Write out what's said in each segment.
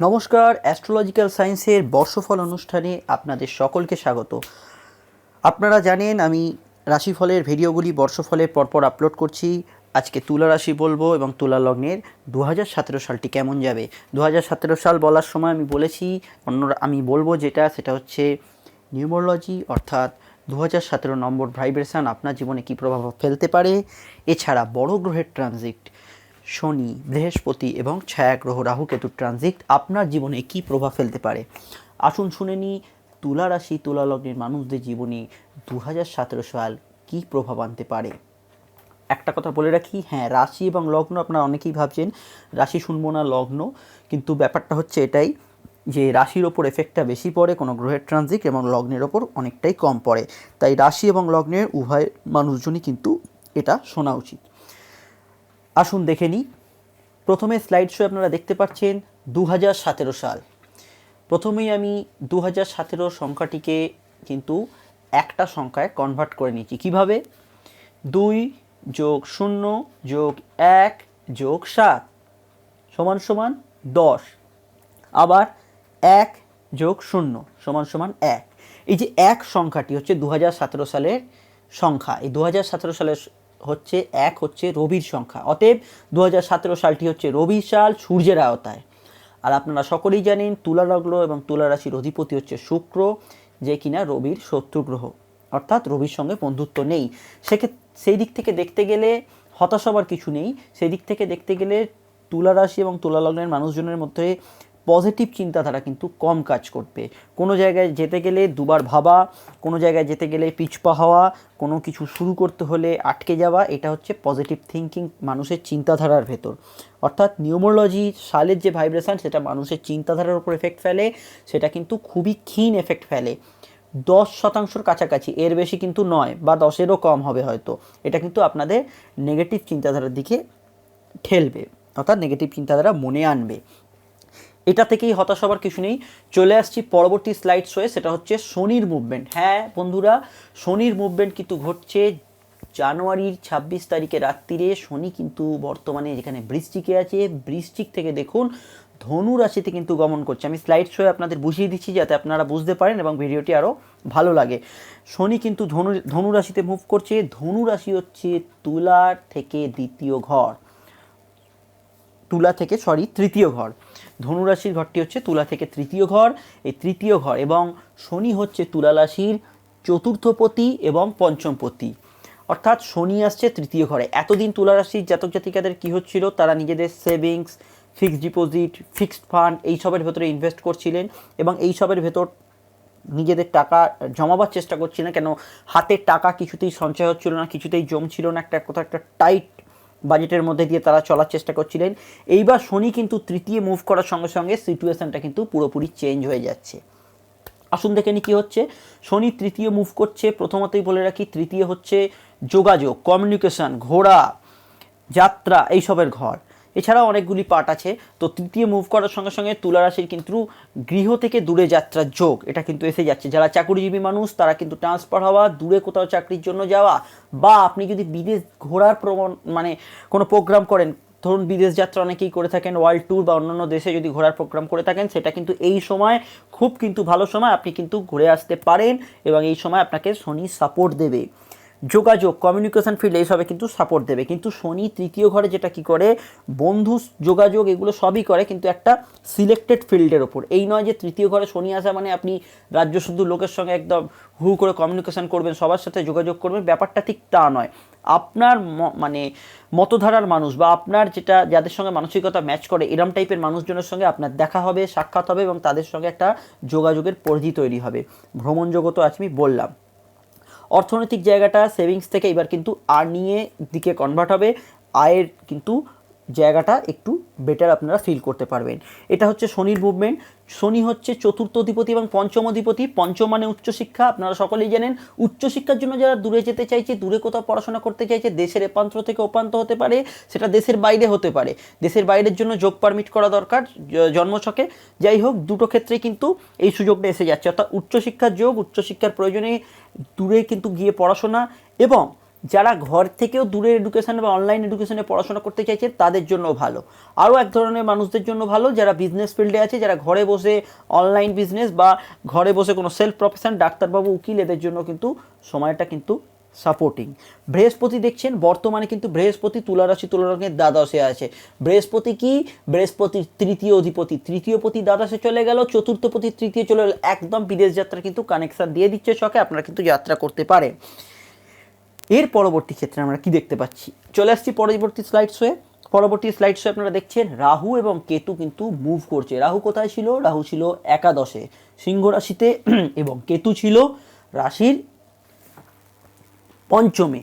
নমস্কার অ্যাস্ট্রোলজিক্যাল সায়েন্সের বর্ষফল অনুষ্ঠানে আপনাদের সকলকে স্বাগত। আপনারা জানেন, আমি রাশিফলের ভিডিওগুলি বর্ষফলের পরপর আপলোড করছি। আজকে তুলা রাশি বলব এবং তুলা লগ্নের দু হাজার সতেরো সালটি কেমন যাবে? দু হাজার সতেরো সাল বলার সময় আমি বলেছি, অন্য আমি বলব যেটা, সেটা হচ্ছে নিউমোলজি, অর্থাৎ দু হাজার সতেরো নম্বর ভাইব্রেশন আপনার জীবনে কী প্রভাব ফেলতে পারে? এছাড়া বড় গ্রহের ট্রানজিট শনি, বৃহস্পতি এবং ছায়াগ্রহ রাহু কেতুর ট্রানজিট আপনার জীবনে কী প্রভাব ফেলতে পারে? আসুন শুনে নিই, তুলা রাশি, তুলা লগ্নের মানুষদের জীবনে দু হাজার সতেরো সাল কী প্রভাব আনতে পারে? একটা কথা বলে রাখি হ্যাঁ রাশি এবং লগ্ন আপনারা অনেকেই ভাবছেন, রাশি শুনব না, লগ্ন, কিন্তু ব্যাপারটা হচ্ছে এটাই যে রাশির ওপর এফেক্টটা বেশি পড়ে, কোনো গ্রহের ট্রানজিট এবং লগ্নের ওপর অনেকটাই কম পড়ে। তাই রাশি এবং লগ্নের উভয় মানুষজনই কিন্তু এটা শোনা উচিত। আসুন দেখে নিই। প্রথমে স্লাইড শো আপনারা দেখতে পাচ্ছেন দু হাজার সতেরো সাল। প্রথমেই আমি দু হাজার সতেরো সংখ্যাটিকে কিন্তু একটা সংখ্যায় কনভার্ট করে নিচ্ছি কীভাবে? দুই যোগ শূন্য যোগ এক যোগ সাত সমান সমান দশ। আবার এক যোগ শূন্য সমান সমান এক। এই যে এক সংখ্যাটি হচ্ছে দু হাজার সতেরো সালের সংখ্যা। এই দু হাজার সতেরো সালের হচ্ছে এক হচ্ছে রবির সংখ্যা। অতএব দু হাজার সতেরো সালটি হচ্ছে রবি সাল, সূর্যের আওতায়। আর আপনারা সকলেই জানেন তুলা লগ্ন এবং তুলা রাশির অধিপতি হচ্ছে শুক্র, যে কিনা রবির শত্রু গ্রহ। অর্থাৎ রবির সঙ্গে বন্ধুত্ব নেই। সেক্ষেত্রে সেই দিক থেকে দেখতে গেলে হতাশ হবার কিছু নেই। সেই দিক থেকে দেখতে গেলে তুলা রাশি এবং তুলা লগ্নের মানুষজনের মধ্যে পজিটিভ চিন্তাধারা কিন্তু কম কাজ করবে। কোনো জায়গায় যেতে গেলে দুবার ভাবা, কোনো জায়গায় যেতে গেলে পিছপা হওয়া, কোনো কিছু শুরু করতে হলে আটকে যাওয়া, এটা হচ্ছে পজিটিভ থিঙ্কিং মানুষের চিন্তাধারার ভেতর। অর্থাৎ নিউমোলজি সালের যে ভাইব্রেশন সেটা মানুষের চিন্তাধারার উপর এফেক্ট ফেলে, সেটা কিন্তু খুবই ক্ষীণ এফেক্ট ফেলে। দশ শতাংশর কাছাকাছি, এর বেশি কিন্তু নয়, বা দশেরও কম হবে হয়তো। এটা কিন্তু আপনাদের নেগেটিভ চিন্তাধারার দিকে ঠেলবে, অর্থাৎ নেগেটিভ চিন্তাধারা মনে আনবে। এটা থেকেই হতাশ হবার কিছু নেই। চলে আসছি পরবর্তী স্লাইড শোয়ে সেটা হচ্ছে শনির মুভমেন্ট হ্যাঁ বন্ধুরা, শনির মুভমেন্ট কিন্তু ঘটছে জানুয়ারির ছাব্বিশ তারিখে রাত্রিরে। শনি কিন্তু বর্তমানে যেখানে বৃষ্টিকে আছে বৃষ্টিক থেকে দেখুন ধনু রাশিতে কিন্তু গমন করছে। আমি স্লাইড শোয়ে আপনাদের বুঝিয়ে দিচ্ছি যাতে আপনারা বুঝতে পারেন এবং ভিডিওটি আরও ভালো লাগে। শনি কিন্তু ধনু ধনু রাশিতে মুভ করছে। ধনু রাশি হচ্ছে তুলার থেকে দ্বিতীয় ঘর। তুলা থেকে সরি তৃতীয় ঘর। ধনুরাশির ঘরটি হচ্ছে তুলা থেকে তৃতীয় ঘর। এই তৃতীয় ঘর এবং শনি হচ্ছে তুলা রাশির চতুর্থপতি এবং পঞ্চমপতি। অর্থাৎ শনি আসছে তৃতীয় ঘরে। এতদিন তুলা রাশির জাতক জাতিকাদের কী হচ্ছিল? তারা নিজেদের savings fixed deposit fixed fund এইসবের ভেতরে ইনভেস্ট করছিলেন এবং এইসবের ভেতর নিজেদের টাকা জমাবার চেষ্টা করছিলেন। কেন? হাতের টাকা কিছুতেই সঞ্চয় হচ্ছিল না, কিছুতেই জমছিল না। একটা কোথাও একটা টাইট বাজেটের মধ্যে দিয়ে তারা চলার চেষ্টা করছিলেন। এইবার শনি কিন্তু তৃতীয় মুভ করার সঙ্গে সঙ্গে সিচুয়েশানটা কিন্তু পুরোপুরি চেঞ্জ হয়ে যাচ্ছে। আসুন দেখে নি কী হচ্ছে। শনি তৃতীয় মুভ করছে, প্রথমতই বলে রাখি, তৃতীয় হচ্ছে যোগাযোগ কমিউনিকেশন ঘোড়া, যাত্রা, এইসবের ঘর। এছাড়াও অনেকগুলি পার্ট আছে। তো তৃতীয় মুভ করার সঙ্গে সঙ্গে তুলা রাশির কিন্তু গৃহ থেকে দূরে যাত্রার যোগ, এটা কিন্তু এসে যাচ্ছে। যারা চাকুরিজীবী মানুষ, তারা কিন্তু ট্রান্সফার হওয়া, দূরে কোথাও চাকরির জন্য যাওয়া, বা আপনি যদি বিদেশ ঘোরার প্রবণ মানে কোনো প্রোগ্রাম করেন, ধরুন বিদেশ যাত্রা অনেকেই করে থাকেন ওয়ার্ল্ড ট্যুর বা অন্যান্য দেশে যদি ঘোরার প্রোগ্রাম করে থাকেন, সেটা কিন্তু এই সময় খুব কিন্তু ভালো সময় আপনি কিন্তু ঘুরে আসতে পারেন এবং এই সময় আপনাকে শনি সাপোর্ট দেবে। যোগাযোগ কমিউনিকেশন ফিল্ড এইসবে কিন্তু সাপোর্ট দেবে। কিন্তু শনি তৃতীয় ঘরে যেটা কি করে? বন্ধু যোগাযোগ এগুলো সবই করে, কিন্তু একটা সিলেক্টেড ফিল্ডের ওপর। এই নয় যে তৃতীয় ঘরে শনি আসা মানে আপনি রাজ্য শুধু লোকের সঙ্গে একদম হু করে কমিউনিকেশন করবেন, সবার সাথে যোগাযোগ করবেন, ব্যাপারটা ঠিক তা নয়। আপনার মানে মতধারার মানুষ বা আপনার যেটা, যাদের সঙ্গে মানসিকতা ম্যাচ করে, এরম টাইপের মানুষজনের সঙ্গে আপনার দেখা হবে, সাক্ষাৎ হবে এবং তাদের সঙ্গে একটা যোগাযোগের পরিধি তৈরি হবে। ভ্রমণ জগৎ আজ আমি বললাম। অর্থনৈতিক জায়গাটা সেভিংস থেকে এবার কিন্তু আর্নিংয়ে দিকে কনভার্ট হবে। আয়ের কিন্তু জায়গাটা একটু বেটার আপনারা ফিল করতে পারবেন। এটা হচ্ছে শনির মুভমেন্ট শনি হচ্ছে চতুর্থ অধিপতি এবং পঞ্চম অধিপতি। পঞ্চম মানে উচ্চশিক্ষা, আপনারা সকলেই জানেন। উচ্চশিক্ষার জন্য যারা দূরে যেতে চাইছে, দূরে কোথাও পড়াশোনা করতে চাইছে, দেশের এপান্ত থেকে ওপান্ত হতে পারে, সেটা দেশের বাইরে হতে পারে। দেশের বাইরের জন্য যোগ পারমিট করা দরকার জন্মছকে যাই হোক, দুটো ক্ষেত্রে কিন্তু এই সুযোগটা এসে যাচ্ছে। অর্থাৎ উচ্চশিক্ষার যোগ, উচ্চশিক্ষার প্রয়োজনে দূরে কিন্তু গিয়ে পড়াশোনা এবং যারা ঘর থেকেও দূরের এডুকেশনে বা অনলাইন এডুকেশনে পড়াশোনা করতে চাইছে তাদের জন্য ভালো। আরও এক ধরনের মানুষদের জন্য ভালো, যারা বিজনেস ফিল্ডে আছে, যারা ঘরে বসে অনলাইন বিজনেস বা ঘরে বসে কোনো সেলফ প্রফেশন ডাক্তারবাবু, উকিল, এদের জন্য কিন্তু সময়টা কিন্তু সাপোর্টিং বৃহস্পতি দেখছেন, বর্তমানে কিন্তু বৃহস্পতি তুলা রাশি দ্বাদশে আছে। বৃহস্পতি কি? বৃহস্পতির তৃতীয় অধিপতি। তৃতীয় পতি দ্বাদশে চলে গেল চতুর্থ পতি তৃতীয় চলে গেল। একদম বিদেশ যাত্রা কিন্তু কানেকশন দিয়ে দিচ্ছে ছকে আপনারা কিন্তু যাত্রা করতে পারেন। এর পরবর্তী ক্ষেত্রে আমরা কি দেখতে পাচ্ছি? চলে আসছি পরবর্তী স্লাইড শোয়ে পরবর্তী স্লাইড শো আপনারা দেখছেন, রাহু এবং কেতু কিন্তু মুভ করছে। রাহু কোথায় ছিল? রাহু ছিল একাদশে। সিংহ রাশিতে এবং কেতু ছিল রাশির পঞ্চমে।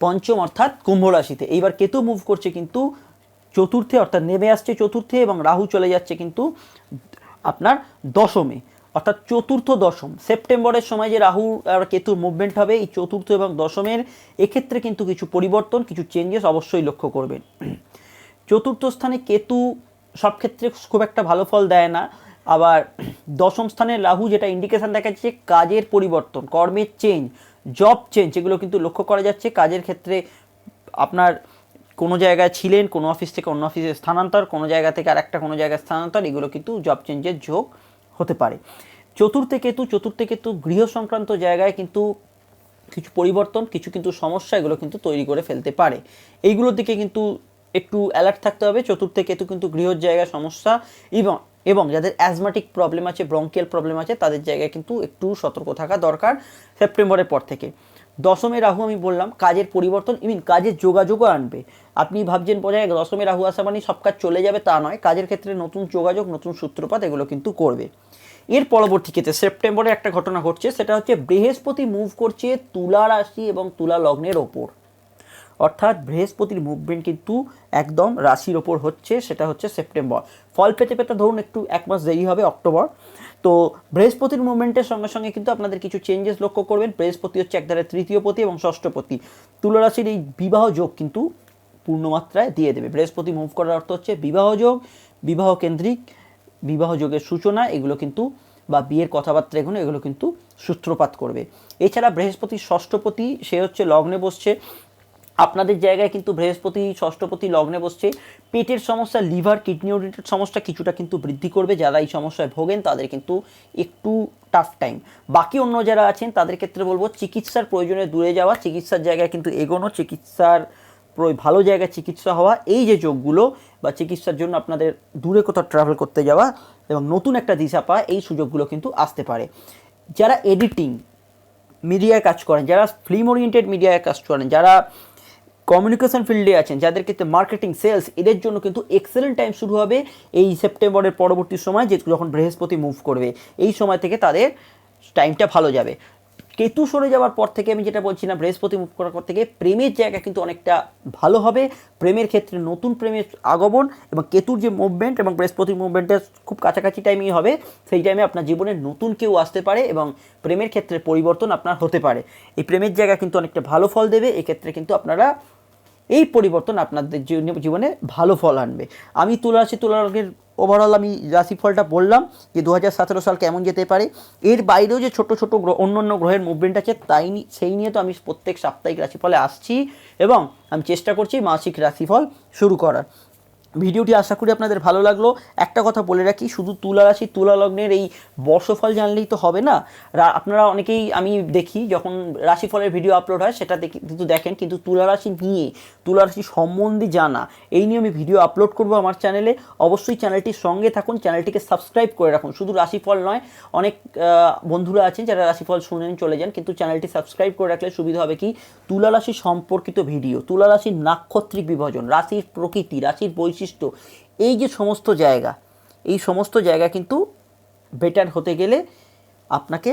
পঞ্চম অর্থাৎ কুম্ভ রাশিতে। এইবার কেতু মুভ করছে কিন্তু চতুর্থে, অর্থাৎ নেমে আসছে চতুর্থে এবং রাহু চলে যাচ্ছে কিন্তু আপনার দশমে। অর্থাৎ চতুর্থ দশম। সেপ্টেম্বরের সময় যে রাহু আর কেতুর মুভমেন্ট হবে, এই চতুর্থ এবং দশমের, এক্ষেত্রে কিন্তু কিছু পরিবর্তন, কিছু চেঞ্জেস অবশ্যই লক্ষ্য করবেন। চতুর্থ স্থানে কেতু সব ক্ষেত্রে খুব একটা ভালো ফল দেয় না। আবার দশম স্থানে রাহু যেটা ইন্ডিকেশন দেখা যাচ্ছে কাজের পরিবর্তন, কর্মের চেঞ্জ জব চেঞ্জ এগুলো কিন্তু লক্ষ্য করা যাচ্ছে। কাজের ক্ষেত্রে আপনার কোনো জায়গায় ছিলেন, কোনো অফিস থেকে অন্য অফিসে স্থানান্তর, কোনো জায়গা থেকে আর একটা কোনো জায়গায় স্থানান্তর, এগুলো কিন্তু জব চেঞ্জের যোগ হতে পারে। চতুর্থে কেতু চতুর্থে কেতু গৃহ সংক্রান্ত জায়গায় কিন্তু কিছু পরিবর্তন, কিছু কিন্তু সমস্যা, এগুলো কিন্তু তৈরি করে ফেলতে পারে। এইগুলোর দিকে কিন্তু একটু অ্যালার্ট থাকতে হবে। চতুর্থে কেতু কিন্তু গৃহর জায়গায় সমস্যা এবং এবং যাদের অ্যাজমাটিক প্রবলেম আছে ব্রঙ্কিয়াল প্রবলেম আছে, তাদের জায়গায় কিন্তু একটু সতর্ক থাকা দরকার সেপ্টেম্বরের পর থেকে। দশমে রাহু আমি বললাম, কাজের পরিবর্তন ইমিন কাজের যোগাযোগও আনবে। আপনি ভাবছেন বোঝায় দশমে রাহু আসা মানে সব কাজ চলে যাবে তা নয়, কাজের ক্ষেত্রে নতুন যোগাযোগ, নতুন সূত্রপাত এগুলো কিন্তু করবে। এর পরবর্তী ক্ষেত্রে সেপ্টেম্বরে একটা ঘটনা ঘটছে, সেটা হচ্ছে বৃহস্পতি মুভ করছে তুলা রাশি এবং তুলা লগ্নের ওপর। অর্থাৎ বৃহস্পতির মুভমেন্ট কিন্তু একদম রাশির ওপর হচ্ছে, সেটা হচ্ছে সেপ্টেম্বর। ফল পেতে পেতে ধরুন একটু এক মাস দেরি হবে অক্টোবর। তো বৃহস্পতির মুভমেন্টের সঙ্গে সঙ্গে কিন্তু আপনাদের কিছু চেঞ্জেস লক্ষ্য করবেন। বৃহস্পতি হচ্ছে একধারে তৃতীয় পতি এবং ষষ্ঠপতি তুলা রাশির এই বিবাহ যোগ কিন্তু পূর্ণমাত্রায় দিয়ে দেবে। বৃহস্পতি মুভ করার অর্থ হচ্ছে বিবাহ যোগ, বিবাহ কেন্দ্রিক, বিবাহ যোগের সূচনা, এগুলো কিন্তু বা বিয়ের কথাবার্তা এগুলো এগুলো কিন্তু সূত্রপাত করবে। এছাড়া বৃহস্পতি ষষ্ঠপতি সে হচ্ছে লগ্নে বসছে। আপনাদের জায়গায় কিন্তু বৃহস্পতি, ষষ্ঠপতি লগ্নে বসছে। পেটের সমস্যা, লিভার, কিডনি রিলেটেড সমস্যা কিছুটা কিন্তু বৃদ্ধি করবে। যারা এই সমস্যায় ভোগেন, তাদের কিন্তু একটু টাফ টাইম বাকি অন্য যারা আছেন, তাদের ক্ষেত্রে বলব, চিকিৎসার প্রয়োজনে দূরে যাওয়া, চিকিৎসার জায়গায় কিন্তু এগোনো, চিকিৎসার ভালো জায়গায় চিকিৎসা হওয়া, এই যে যোগগুলো বা চিকিৎসার জন্য আপনাদের দূরে কোথাও ট্রাভেল করতে যাওয়া এবং নতুন একটা দিশা পাওয়া, এই সুযোগগুলো কিন্তু আসতে পারে। যারা এডিটিং মিডিয়ায় কাজ করেন, যারা ফিল্ম ওরিয়েন্টেড মিডিয়ায় কাজ করেন, যারা কমিউনিকেশন ফিল্ডে আছেন, যাদের ক্ষেত্রে মার্কেটিং সেলস এদের জন্য কিন্তু এক্সেলেন্ট টাইম শুরু হবে এই সেপ্টেম্বরের পরবর্তী সময়, যে যখন বৃহস্পতি মুভ করবে। এই সময় থেকে তাদের টাইমটা ভালো যাবে। কেতু সরে যাওয়ার পর থেকে আমি যেটা বলছি না বৃহস্পতি মুভ করার পর থেকে প্রেমের জায়গা কিন্তু অনেকটা ভালো হবে। প্রেমের ক্ষেত্রে নতুন প্রেমের আগমন এবং কেতুর যে মুভমেন্ট এবং বৃহস্পতির মুভমেন্টের খুব কাছাকাছি টাইমেই হবে। সেই টাইমে আপনার জীবনে নতুন কেউ আসতে পারে এবং প্রেমের ক্ষেত্রে পরিবর্তন আপনার হতে পারে। এই প্রেমের জায়গা কিন্তু অনেকটা ভালো ফল দেবে। এক্ষেত্রে কিন্তু আপনারা এই পরিবর্তন আপনাদের জীবনে- ভালো ফল আনবে। আমি তুলা রাশি তুলা রঙের ওভারঅল আমি রাশিফলটা বললাম যে দু সতেরো সাল কেমন যেতে পারে। এর বাইরেও যে ছোট ছোট অন্য অন্য গ্রহের মুভমেন্ট আছে, তাই সেই নিয়ে তো আমি প্রত্যেক সাপ্তাহিক রাশিফলে আসছি এবং আমি চেষ্টা করছি মাসিক রাশিফল শুরু করার। ভিডিওটি আশা করি আপনাদের ভালো লাগল। একটা কথা বলে রাখি, শুধু তুলা রাশি তুলা লগ্নের এই বর্ষফল জানলেই তো হবে না। আপনারা অনেকেই আমি দেখি যখন রাশিফলের ভিডিও আপলোড হয়, সেটা দেখি, কিন্তু দেখেন, কিন্তু তুলা রাশি নিয়ে তুলা রাশি সম্বন্ধে জানা। এই নিয়ে আমি ভিডিও আপলোড করব আমার চ্যানেলে অবশ্যই চ্যানেলটির সঙ্গে থাকুন চ্যানেলটিকে সাবস্ক্রাইব করে রাখুন। শুধু রাশিফল নয়, অনেক বন্ধুরা আছেন যারা রাশিফল শুনেন চলে যান, কিন্তু চ্যানেলটি সাবস্ক্রাইব করে রাখলে সুবিধা হবে কি? তুলা রাশি সম্পর্কিত ভিডিও তুলা রাশির নাক্ষত্রিক বিভাজন, রাশির প্রকৃতি, রাশির বৈশিষ্ট্য, এই যে সমস্ত জায়গা, এই সমস্ত জায়গা কিন্তু বেটার হতে গেলে আপনাকে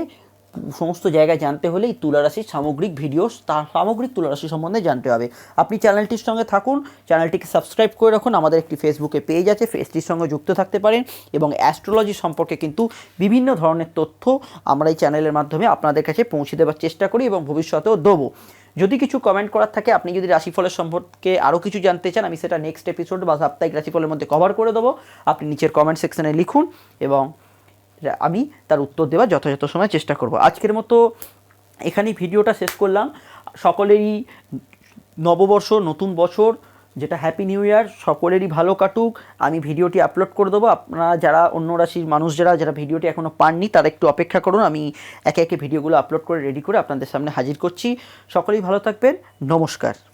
সমস্ত জায়গায় জানতে হলে এই তুলারাশির সামগ্রিক ভিডিও তার সামগ্রিক তুলারাশি সম্বন্ধে জানতে হবে। আপনি চ্যানেলটির সঙ্গে থাকুন, চ্যানেলটিকে সাবস্ক্রাইব করে রাখুন। আমাদের একটি ফেসবুকে পেজ আছে পেজটির সঙ্গে যুক্ত থাকতে পারেন এবং অ্যাস্ট্রোলজি সম্পর্কে কিন্তু বিভিন্ন ধরনের তথ্য আমরা এই চ্যানেলের মাধ্যমে আপনাদের কাছে পৌঁছে দেওয়ার চেষ্টা করি এবং ভবিষ্যতেও দেবো। যদি কিছু কমেন্ট করার থাকে, আপনি যদি রাশিফলের সম্পর্কে আরও কিছু জানতে চান, আমি সেটা নেক্সট এপিসোড বা সাপ্তাহিক রাশিফলের মধ্যে কভার করে দেবো। আপনি নিচের কমেন্ট সেকশনে লিখুন এবং আমি তার উত্তর দেওয়ার যথাযথ সময় চেষ্টা করব। আজকের মতো এখানেই ভিডিওটা শেষ করলাম। সকলেরই নববর্ষ, নতুন বছর, যেটা হ্যাপি নিউ ইয়ার সকলেরই ভালো কাটুক। আমি ভিডিওটি আপলোড করে দেবো। আপনারা যারা অন্য রাশির মানুষ, যারা যারা ভিডিওটি এখনও পাননি, তারা একটু অপেক্ষা করুন। আমি একে একে ভিডিওগুলো আপলোড করে রেডি করে আপনাদের সামনে হাজির করছি। সকলেই ভালো থাকবেন। নমস্কার।